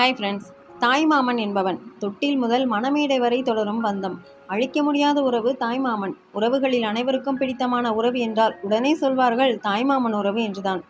Hi friends தாய்மாமன் என்பவன் தொட்டில் முதல் மணமேடை வரை தொடரும் பந்தம். அழிக்க முடியாத உறவு தாய்மாமன் உறவுகளில் அனைவருக்கும் பிடித்தமான உறவு என்றால் உடனே சொல்வார்கள் தாய்மாமன் உறவு என்றுதான்.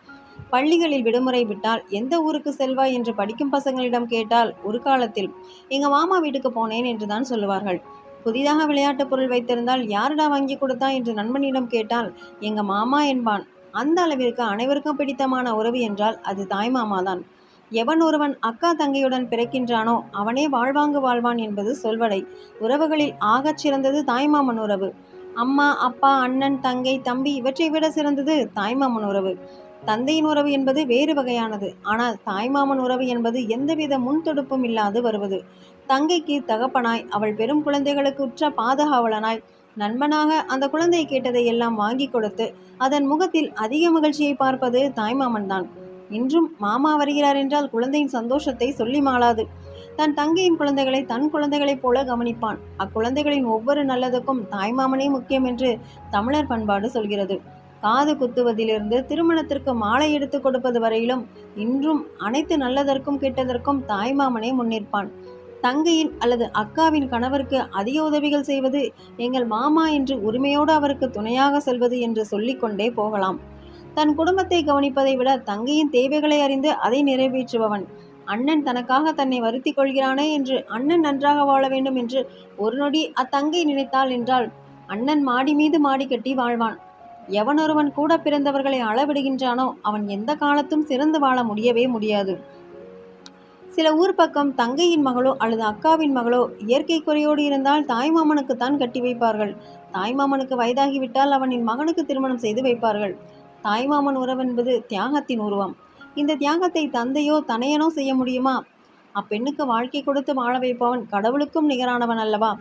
பள்ளிகளில் விடுமுறை விட்டால் எந்த ஊருக்கு செல்வாய் என்று படிக்கும் பசங்களிடம் கேட்டால் ஒரு காலத்தில் எங்கள் மாமா வீட்டுக்கு போனேன் என்றுதான் சொல்லுவார்கள். புதிதாக விளையாட்டுப் பொருள் வைத்திருந்தால் யாருடா வாங்கி கொடுத்தா? என்று நண்பனிடம் கேட்டால் எங்கள் மாமா என்பான். அந்த அளவிற்கு அனைவருக்கும் பிடித்தமான உறவு என்றால் அது தாய்மாமாதான் எவன் ஒருவன் அக்கா தங்கையுடன் பிறக்கின்றானோ அவனே வாழ்வாங்கு வாழ்வான் என்பது சொல்வடை உறவுகளில் ஆகச் சிறந்தது தாய்மாமன் உறவு. அம்மா அப்பா அண்ணன் தங்கை தம்பி இவற்றை விட சிறந்தது தாய்மாமன் உறவு. தந்தையின் உறவு என்பது வேறு வகையானது. ஆனால் தாய்மாமன் உறவு என்பது எந்தவித முன்தொடுப்பும் இல்லாது வருவது. தங்கைக்கு தகப்பனாய் அவள் பெரும் குழந்தைகளுக்கு உற்ற பாதுகாவலனாய் நண்பனாக அந்த குழந்தை கேட்டதை எல்லாம் வாங்கி கொடுத்து அதன் முகத்தில் அதிக மகிழ்ச்சியை பார்ப்பது தாய்மாமன் தான் இன்றும் மாமா வருகிறார் என்றால் குழந்தையின் சந்தோஷத்தை சொல்லி மாளாது. தன் தங்கையின் குழந்தைகளை தன் குழந்தைகளைப் போல கவனிப்பான். அக்குழந்தைகளின் ஒவ்வொரு நல்லதுக்கும் தாய்மாமனே முக்கியம் என்று தமிழர் பண்பாடு சொல்கிறது. காது குத்துவதிலிருந்து திருமணத்திற்கு மாலை எடுத்து கொடுப்பது வரையிலும் இன்றும் அனைத்து நல்லதற்கும் கெட்டதற்கும் தாய்மாமனே முன்னிற்பான். தங்கையின் அல்லது அக்காவின் கணவருக்கு அதிக உதவிகள் செய்வது எங்கள் மாமா என்று உரிமையோடு அவருக்கு துணையாக செல்வது என்று சொல்லிக்கொண்டே போகலாம். தன் குடும்பத்தை கவனிப்பதை விட தங்கையின் தேவைகளை அறிந்து அதை நிறைவேற்றுபவன். அண்ணன் தனக்காக தன்னை வருத்தி கொள்கிறானே என்று அண்ணன் நன்றாக வாழ வேண்டும் என்று ஒரு நொடி அத்தங்கை நினைத்தாள் என்றால் அண்ணன் மாடி மீது மாடி கட்டி வாழ்வான். எவனொருவன் கூட பிறந்தவர்களை அளவிடுகின்றானோ அவன் எந்த காலத்தும் சிறந்து வாழ முடியவே முடியாது. சில ஊர் பக்கம் தங்கையின் மகளோ அல்லது அக்காவின் மகளோ இயற்கை குறையோடு இருந்தால் தாய்மாமனுக்குத்தான் கட்டி வைப்பார்கள். தாய்மாமனுக்கு வயதாகிவிட்டால் அவனின் மகனுக்கு திருமணம் செய்து வைப்பார்கள். தாய்மாமன் உறவென்பது தியாகத்தின் உருவம். இந்த தியாகத்தை தந்தையோ தனையனோ செய்ய முடியுமா? அப்பெண்ணுக்கு வாழ்க்கை கொடுத்து வாழ வைப்பவன் கடவுளுக்கும் நிகரானவன் அல்லவா?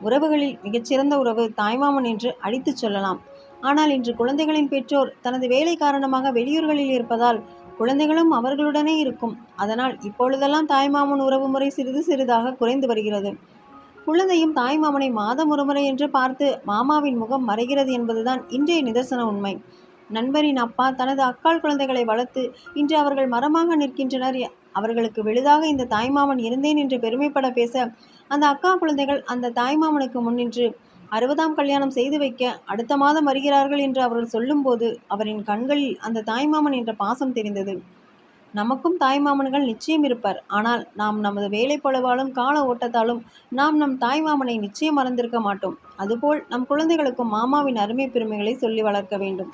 உறவுகளில் மிகச்சிறந்த உறவு தாய்மாமன் என்று அடித்துச் சொல்லலாம். ஆனால் இன்று குழந்தைகளின் பெற்றோர் தனது வேலை காரணமாக வெளியூர்களில் இருப்பதால் குழந்தைகளும் அவர்களுடனே இருக்கும். அதனால் இப்பொழுதெல்லாம் தாய்மாமன் உறவு முறை சிறிது சிறிதாக குறைந்து வருகிறது. குழந்தையும் தாய்மாமனை மாதம் ஒருமுறை என்று பார்த்து மாமாவின் முகம் மறைகிறது என்பதுதான் இன்றைய நிதர்சன உண்மை. நண்பரின் அப்பா தனது அக்காள் குழந்தைகளை வளர்த்து இன்று அவர்கள் மரமாக நிற்கின்றனர். அவர்களுக்கு விழுதாக இந்த தாய்மாமன் இருந்தேன் என்று பெருமைப்பட பேச அந்த அக்கா குழந்தைகள் அந்த தாய்மாமனுக்கு முன்னின்று அறுபதாம் கல்யாணம் செய்து வைக்க அடுத்த மாதம் வருகிறார்கள் என்று அவர்கள் சொல்லும்போது அவரின் கண்களில் அந்த தாய்மாமன் என்ற பாசம் தெரிந்தது. நமக்கும் தாய்மாமன்கள் நிச்சயம் இருப்பார். ஆனால் நாம் நமது வேலை பொழுவாலும் கால ஓட்டத்தாலும் நாம் நம் தாய்மாமனை நிச்சயம் மறந்திருக்க மாட்டோம். அதுபோல் நம் குழந்தைகளுக்கும் மாமாவின் அருமை பெருமைகளை சொல்லி வளர்க்க வேண்டும்.